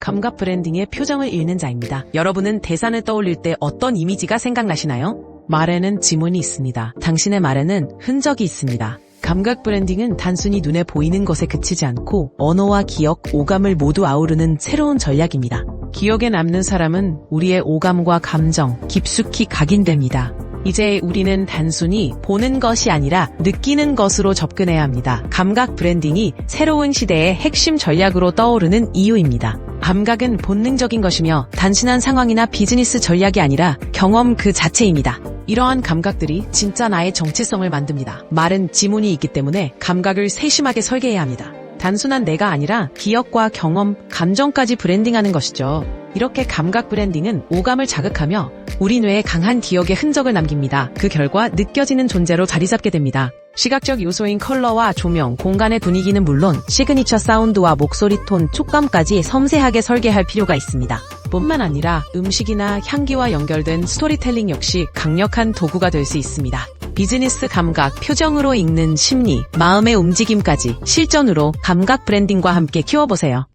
감각 브랜딩의 표정을 읽는 자입니다. 여러분은 대산을 떠올릴 때 어떤 이미지가 생각나시나요? 말에는 지문이 있습니다. 당신의 말에는 흔적이 있습니다. 감각 브랜딩은 단순히 눈에 보이는 것에 그치지 않고 언어와 기억, 오감을 모두 아우르는 새로운 전략입니다. 기억에 남는 사람은 우리의 오감과 감정, 깊숙이 각인됩니다. 이제 우리는 단순히 보는 것이 아니라 느끼는 것으로 접근해야 합니다. 감각 브랜딩이 새로운 시대의 핵심 전략으로 떠오르는 이유입니다. 감각은 본능적인 것이며 단순한 상황이나 비즈니스 전략이 아니라 경험 그 자체입니다. 이러한 감각들이 진짜 나의 정체성을 만듭니다. 말은 지문이 있기 때문에 감각을 세심하게 설계해야 합니다. 단순한 내가 아니라 기억과 경험, 감정까지 브랜딩하는 것이죠. 이렇게 감각 브랜딩은 오감을 자극하며 우리 뇌에 강한 기억의 흔적을 남깁니다. 그 결과 느껴지는 존재로 자리 잡게 됩니다. 시각적 요소인 컬러와 조명, 공간의 분위기는 물론 시그니처 사운드와 목소리 톤, 촉감까지 섬세하게 설계할 필요가 있습니다. 뿐만 아니라 음식이나 향기와 연결된 스토리텔링 역시 강력한 도구가 될 수 있습니다. 비즈니스 감각, 표정으로 읽는 심리, 마음의 움직임까지 실전으로 감각 브랜딩과 함께 키워보세요.